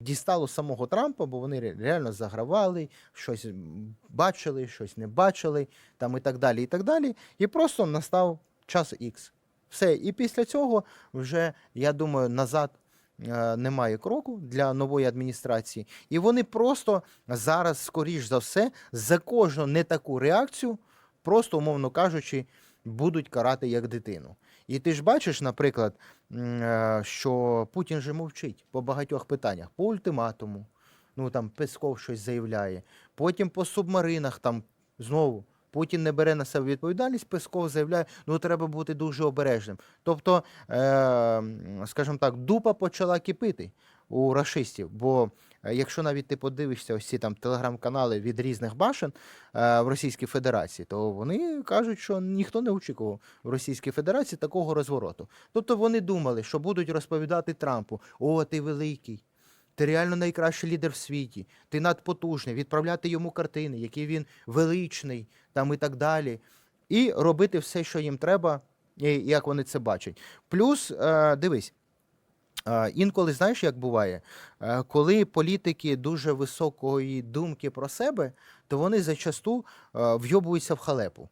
дістало самого Трампа, бо вони реально загравали, щось бачили, щось не бачили, там і так далі, і так далі. І просто настав час X. Все. І після цього вже, я думаю, назад е, немає кроку для нової адміністрації. І вони просто зараз, скоріш за все, за кожну не таку реакцію, просто, умовно кажучи, будуть карати як дитину. І ти ж бачиш, наприклад, е, що Путін же мовчить по багатьох питаннях, по ультиматуму. Ну там Песков щось заявляє. Потім по субмаринах там знову Путін не бере на себе відповідальність, Песков заявляє, ну треба бути дуже обережним. Тобто, е, скажімо так, дупа почала кипити у рашистів. Бо якщо навіть ти подивишся ось ці там телеграм-канали від різних башен е, в Російській Федерації, то вони кажуть, що ніхто не очікував в Російській Федерації такого розвороту. Тобто вони думали, що будуть розповідати Трампу: о, ти великий. Ти реально найкращий лідер в світі, ти надпотужний, відправляти йому картини, який він величний, там і так далі. І робити все, що їм треба, як вони це бачать. Плюс, е, дивись, е, інколи знаєш, як буває, Е, коли політики дуже високої думки про себе, то вони зачасту е, вйобуються в халепу.